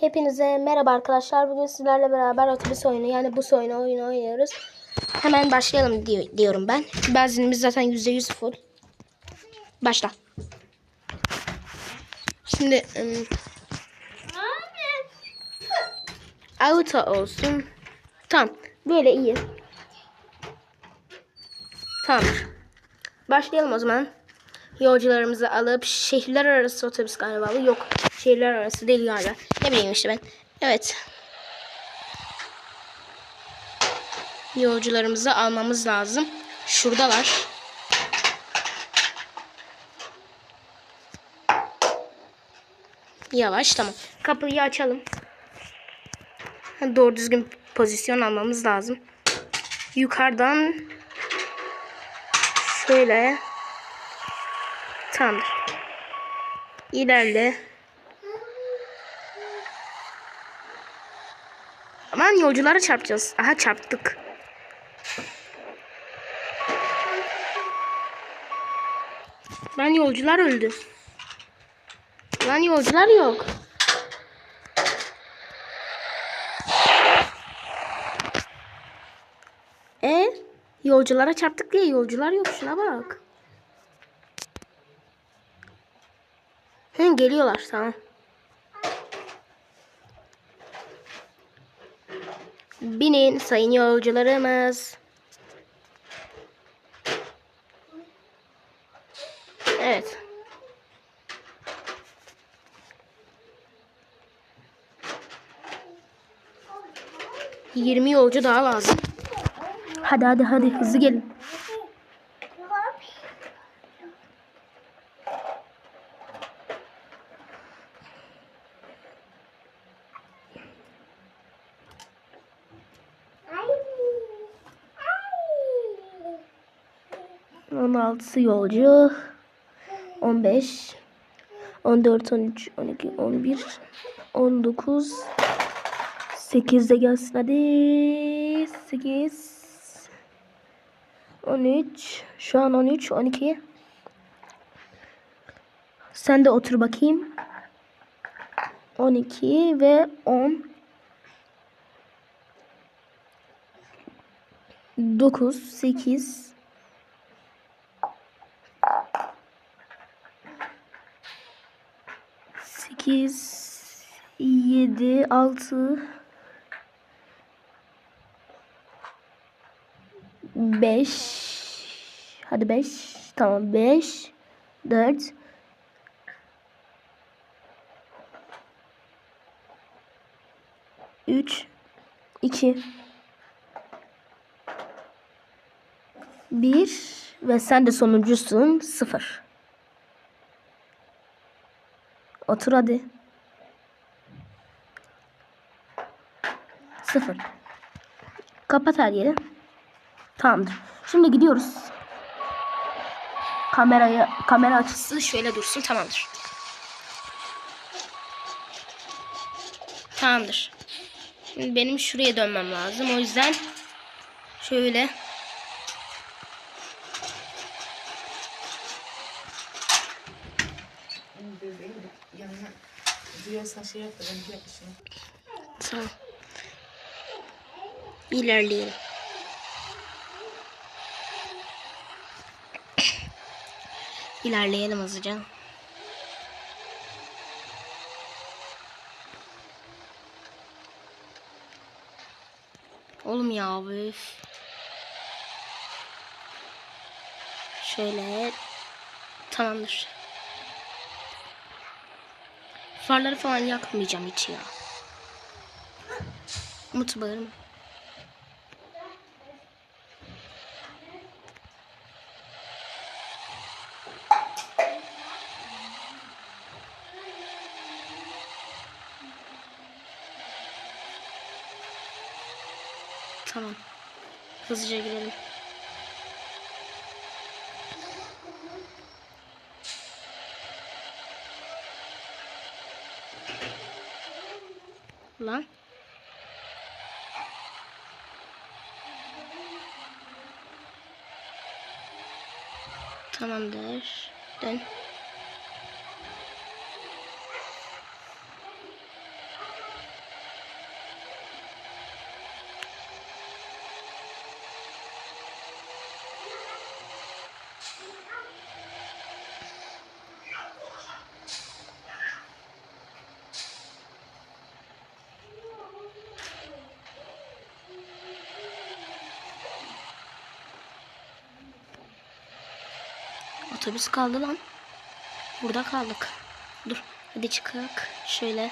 Hepinize merhaba arkadaşlar. Bugün sizlerle beraber otobüs oyunu yani bus oyunu oyunu oynuyoruz. Hemen başlayalım diyor, diyorum ben. Benzinimiz zaten %100 full. Başla. Şimdi ım, auto olsun. Tamam. Böyle iyi. Tamam. Başlayalım o zaman. Yolcularımızı alıp şehirler arası otobüs galiba bu. Yok. Şehirler arası değil galiba. Ne bileyim işte ben. Evet. Yolcularımızı almamız lazım. Şuradalar. Yavaş tamam. Kapıyı açalım. Doğru düzgün pozisyon almamız lazım. Yukarıdan şöyle Tamamdır. İlerle. Aman yolculara çarpacağız. Aha çarptık. Lan yolcular öldü. Lan yolcular yok. E yolculara çarptık diye yolcular yok. Şuna bak. Hı, geliyorlar tamam. Binin sayın yolcularımız. Evet. Yirmi yolcu daha lazım. Hadi hadi hadi hızlı gelin. On altısı yolcu. On beş. On dört, on üç, on iki, on bir. On dokuz. Sekiz de gelsin hadi. Sekiz. On üç. Şu an on üç, on iki. Sen de otur bakayım. 12 ve 10 9 8 8 7 6 5 Hadi 5 tamam 5 4 3 2 1 ve sen de sonuncusun. 0 Otur hadi. 0 Kapat her yeri. Tamamdır. Şimdi gidiyoruz. Kamerayı kamera açısı şöyle dursun tamamdır. Tamamdır. Şimdi benim şuraya dönmem lazım. O yüzden şöyle duyuyorsan şey yap da tamam. İlerleyelim. İlerleyelim hızlıca. Oğlum ya üf. Şöyle. Tamamdır. Farları falan yakmayacağım hiç ya. Umut bağırma. Tamam. Hızlıca girelim. Lan. Tamamdır. Dön. Otobüs kaldı lan. Burada kaldık. Dur hadi çıkak. Şöyle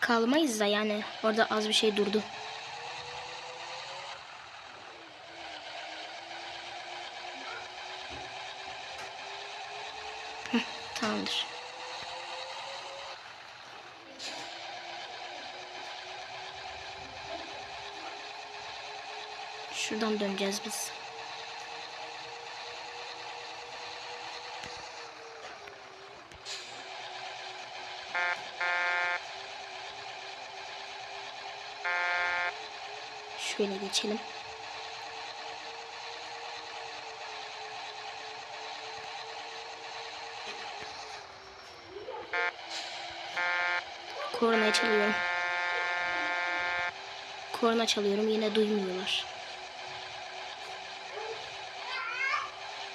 kalmayız da yani orada az bir şey durdu. Tamamdır. Şuradan döneceğiz biz. Şöyle geçelim. Korna çalıyorum. Korna çalıyorum yine duymuyorlar.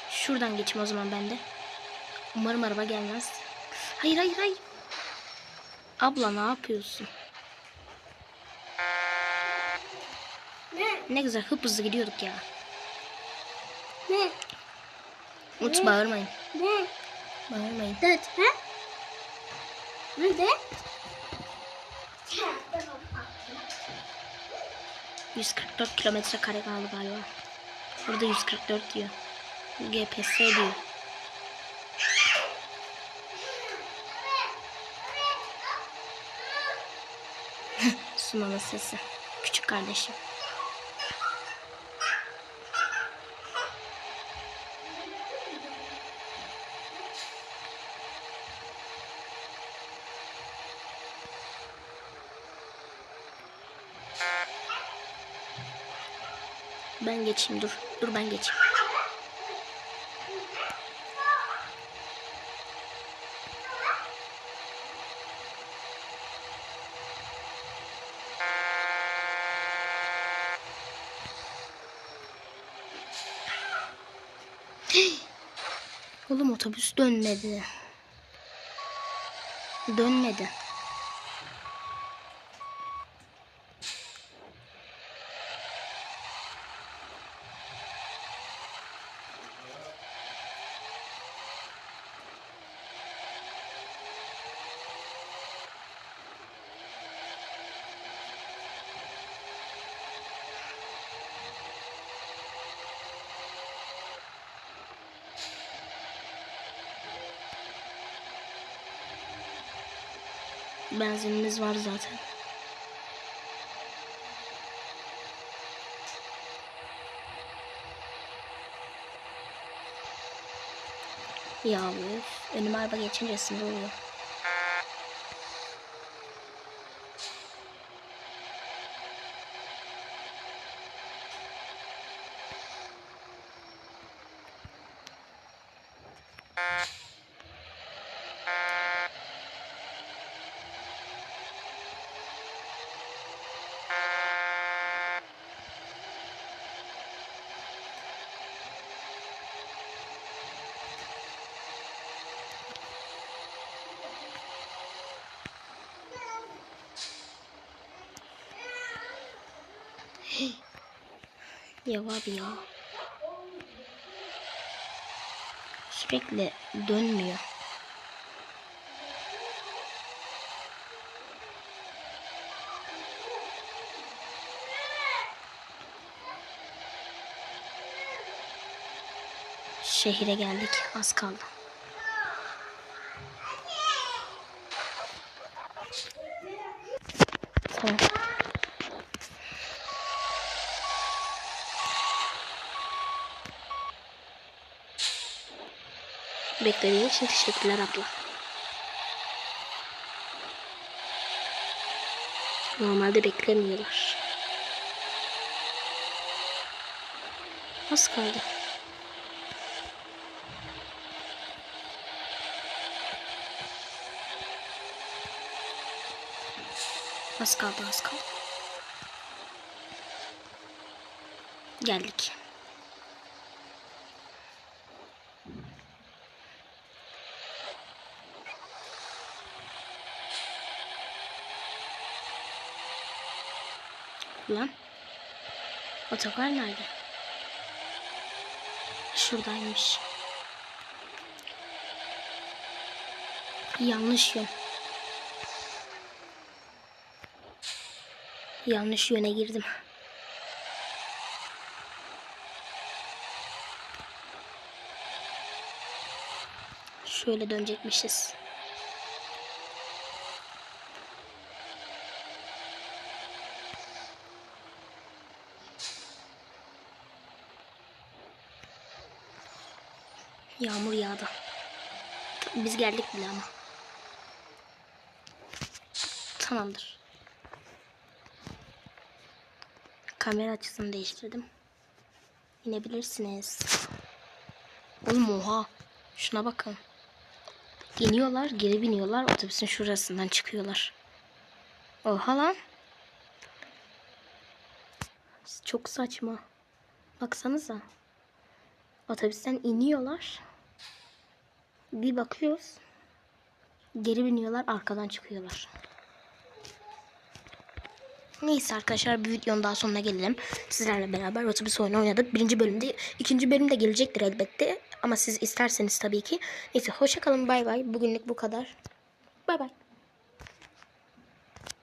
Şuradan geçeyim o zaman ben de. Umarım araba gelmez. Hayır hayır hayır. Abla ne yapıyorsun? Ne? Ne güzel hıp hızlı gidiyorduk ya. Ne? Uç bağırmayın. Ne? Bağırmayın. Dört. Ha? Ne de? 144 kilometre kare kaldı galiba. Burada 144 diyor. GPS diyor. Sunan'ın sesi. Küçük kardeşim. Geçeyim dur. Dur ben geçeyim. Oğlum otobüs dönmedi. Dönmedi. Benzinimiz var zaten. Ya üf, önüme araba geçince sinir oluyor. Ya abi ya. Sürekli dönmüyor. Şehire geldik. Az kaldı. Tamam. Beklediğin için teşekkürler abla. Normalde beklemiyorlar. Az kaldı. Az kaldı, az kaldı. Geldik. Lan. Otogar nerede? Şuradaymış. Yanlış yön. Yanlış yöne girdim. Şöyle dönecekmişiz. Yağmur yağdı. Biz geldik bile ama. Tamamdır. Kamera açısını değiştirdim. İnebilirsiniz. Oğlum oha. Şuna bakın. İniyorlar, geri biniyorlar. Otobüsün şurasından çıkıyorlar. Oha lan. Çok saçma. Baksanıza. Otobüsten iniyorlar. Bir bakıyoruz. Geri biniyorlar, arkadan çıkıyorlar. Neyse arkadaşlar bir videonun daha sonuna gelelim. Sizlerle beraber otobüs oyunu oynadık. Birinci bölümde, ikinci bölüm de gelecektir elbette. Ama siz isterseniz tabii ki. Neyse hoşça kalın bay bay. Bugünlük bu kadar. Bay bay.